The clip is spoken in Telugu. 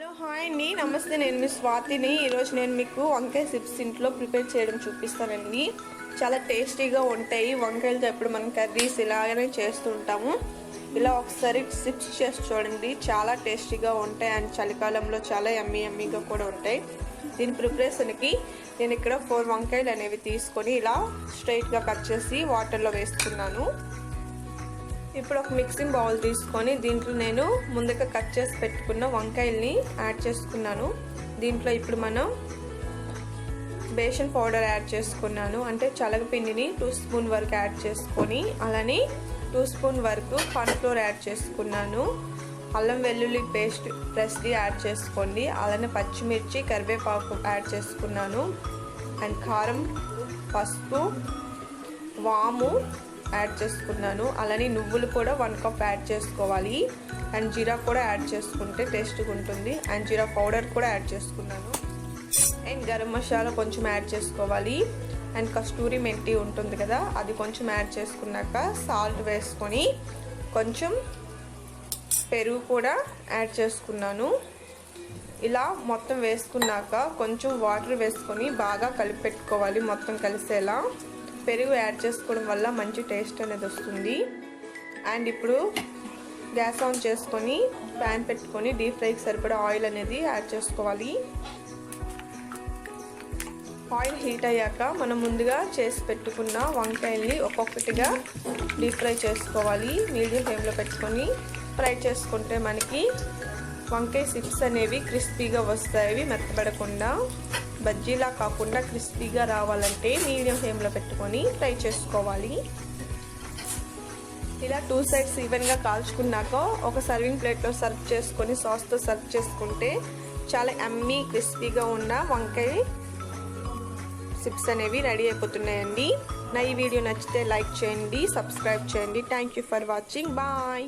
హలో హాయ్ అండి. నమస్తే నేను మీ స్వాతిని. ఈరోజు నేను మీకు వంకాయ సిప్స్ ఇంట్లో ప్రిపేర్ చేయడం చూపిస్తానండి. చాలా టేస్టీగా ఉంటాయి. వంకాయలతో ఎప్పుడు మనం కర్రీస్ ఇలాగనే చేస్తూ ఉంటాము. ఇలా ఒకసారి సిప్స్ చేసి చూడండి. చాలా టేస్టీగా ఉంటాయి అండ్ చలికాలంలో చాలా ఎమ్మీ ఎమ్మీగా కూడా ఉంటాయి. దీని ప్రిపరేషన్కి నేను ఇక్కడ ఫోర్ వంకాయలు అనేవి తీసుకొని ఇలా స్ట్రైట్గా కట్ చేసి వాటర్లో వేస్తున్నాను. ఇప్పుడు ఒక మిక్సింగ్ బౌల్ తీసుకొని దీంట్లో నేను ముందుగా కట్ చేసి పెట్టుకున్న వంకాయల్ని యాడ్ చేసుకున్నాను. దీంట్లో ఇప్పుడు మనం బేషన్ పౌడర్ యాడ్ చేసుకున్నాను. అంటే చలగపిండిని టూ స్పూన్ వరకు యాడ్ చేసుకొని అలానే టూ స్పూన్ వరకు కార్న్ఫ్లోర్ యాడ్ చేసుకున్నాను. అల్లం వెల్లుల్లి పేస్ట్ ప్రెస్ది యాడ్ చేసుకోండి. అలానే పచ్చిమిర్చి కరివేపాకు యాడ్ చేసుకున్నాను. అండ్ కారం పసుపు వాము యాడ్ చేసుకున్నాను. అలానే నువ్వులు కూడా వన్ కప్ యాడ్ చేసుకోవాలి. అండ్ జీరా కూడా యాడ్ చేసుకుంటే టేస్ట్గా ఉంటుంది. అండ్ జీరా పౌడర్ కూడా యాడ్ చేసుకున్నాను. అండ్ గరం మసాలా కొంచెం యాడ్ చేసుకోవాలి. అండ్ కస్తూరి మెంతి ఉంటుంది కదా అది కొంచెం యాడ్ చేసుకున్నాక సాల్ట్ వేసుకొని కొంచెం పెరుగు కూడా యాడ్ చేసుకున్నాను. ఇలా మొత్తం వేసుకున్నాక కొంచెం వాటర్ వేసుకొని బాగా కలిపి పెట్టుకోవాలి మొత్తం కలిసేలా. పెరుగు యాడ్ చేసుకోవడం వల్ల మంచి టేస్ట్ అనేది వస్తుంది. అండ్ ఇప్పుడు గ్యాస్ ఆన్ చేసుకొని ప్యాన్ పెట్టుకొని డీప్ ఫ్రైకి సరిపడా ఆయిల్ అనేది యాడ్ చేసుకోవాలి. ఆయిల్ హీట్ అయ్యాక మనం ముందుగా చేసి పెట్టుకున్న వంకాయల్ని ఒక్కొక్కటిగా డీప్ ఫ్రై చేసుకోవాలి. మీడియం ఫ్లేమ్లో పెట్టుకొని ఫ్రై చేసుకుంటే మనకి వంకాయ సిప్స్ అనేవి క్రిస్పీగా వస్తాయి. మెత్తపడకుండా బజ్జీలా కాకుండా క్రిస్పీగా రావాలంటే మీడియం ఫ్లేమ్లో పెట్టుకొని ఫ్రై చేసుకోవాలి. ఇలా టూ సైడ్స్ ఈవెన్గా కాల్చుకున్నాక ఒక సర్వింగ్ ప్లేట్లో సర్వ్ చేసుకొని సాస్తో సర్వ్ చేసుకుంటే చాలా అమ్మీ క్రిస్పీగా ఉన్న వంకాయ సిప్స్ అనేవి రెడీ అయిపోతున్నాయండి. నా ఈ వీడియో నచ్చితే లైక్ చేయండి సబ్స్క్రైబ్ చేయండి. Thank you for watching. Bye.